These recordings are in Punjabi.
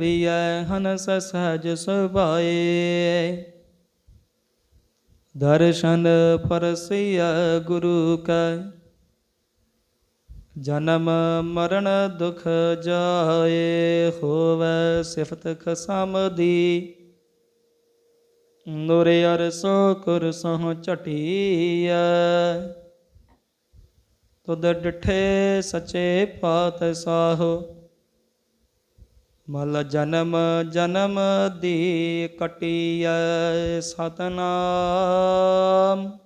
ਵੀਐ ਹਨਸ ਸਹਜ ਸੁਭਾਏ। ਦਰਸ਼ਨ ਪਰਸਿਆ ਗੁਰੂ ਕੈ, ਜਨਮ ਮਰਨ ਦੁਖ ਜਾਏ, ਹੋਵੇ ਸਿਫਤ ਖਸਮ ਦੀ ਨੂਰ ਅਰਸੋ ਕੁਰਸੋਂ ਝਟੀਐ, ਤੁਧ ਡਿਠੇ ਸਚੇ ਪਾਤਸ਼ਾਹੋ ਮਲ ਜਨਮ ਜਨਮ ਦੀ ਕਟੀਐ ਸਤਨਾਮ।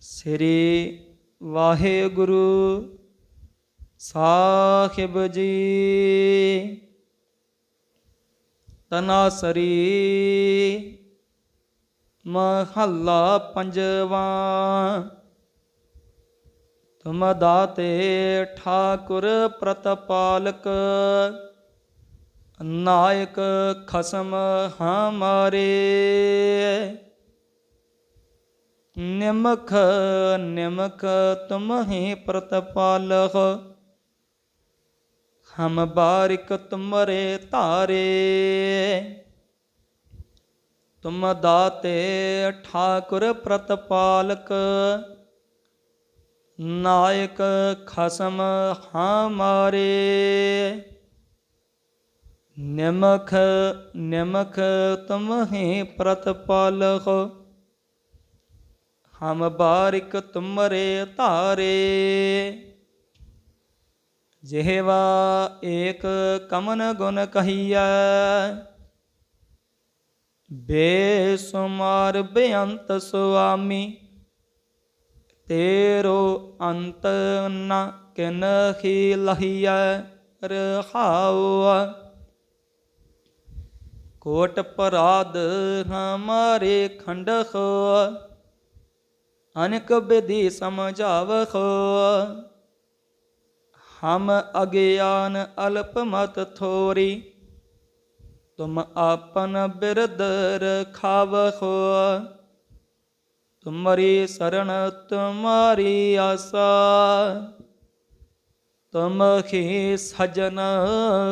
ਸ੍ਰੀ ਵਾਹਿਗੁਰੂ ਸਾਹਿਬ ਜੀ। ਤਨਾਸਰੀ ਮਹੱਲਾ ਪੰਜਵਾ ਤੁਮ ਦਾਤੇ ਠਾਕੁਰ ਪ੍ਰਤਪਾਲਕ, ਨਾਇਕ ਖਸਮ ਹਮਾਰੇ। ਨਿਮਖ ਨਿਮਖ ਤੁਮ ਹੀ ਪ੍ਰਤਪਾਲਕ, ਹਮ ਬਾਰਿਕ ਤੁਮਰੇ ਧਾਰੇ। ਤੁਮ ਦਾਤੇ ਠਾਕੁਰ ਪ੍ਰਤਪਾਲਕ ਨਾਇਕ ਖਸਮ ਹਮਾਰੇ। ਨਿਮਖ ਨਿਮਖ ਤੁਮ ਹੀ ਪ੍ਰਤਪਾਲਕ ਹਮ ਬਾਰਿਕ ਤੁਮਰੇ ਧਾਰੇ। ਜਿਹਵਾ ਏਕ ਕਮਨ ਗੁਣ ਕਹੀਐ। ਬੇਸੁਮਾਰ ਬੇਅੰਤ ਸੁਆਮੀ। ਤੇਰੋ ਅੰਤ ਨ ਕਿਨਹੀ ਲਹੀਐ ਰਹਾਉ ਕੋਟ ਪਰਾਧ ਹਮਾਰੇ ਖੰਡਖ ਅਨਕ ਵਿਧੀ ਸਮਝਾਵਖ ਹਮ ਅਗਿਆਨ ਅਲਪ ਮਤ ਥੋਰੀ, ਤੁਮ ਆਪਨ ਬਿਰਦ ਰਖਾਵਖੋ ਤੁਮਰੀ ਸਰਣ ਤੁਮਾਰੀ ਆਸਾ। ਤੁਮ ਹੀ ਸਜਨ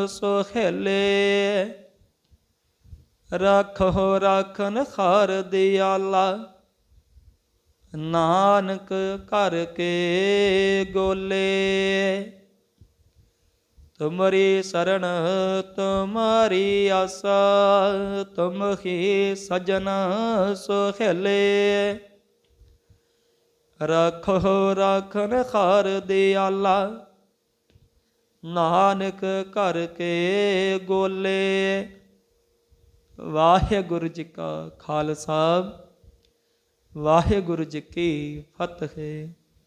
ਸੁਹੇਲੇ। ਰੱਖੋ, ਰਾਖਨ ਖਾਰ ਦਿਆਲਾ। ਨਾਨਕ ਘਰ ਕੇ ਗੋਲੇ। ਤੁਮਰੀ ਸਰਣ ਤੁਮਾਰੀ ਆਸਾ। ਤੁਮ ਹੀ ਸਜਨ ਸੁਹੇਲੇ। ਰੱਖੋ ਰਾਖਨ ਦੇ ਆਲਾ। ਨਾਨਕ ਘਰ ਕੇ ਗੋਲੇ। ਵਾਹਿਗੁਰੂ ਜੀ ਕਾ ਖਾਲਸਾ। ਵਾਹਿਗੁਰੂ ਜੀ ਕੀ ਫਤਿਹ।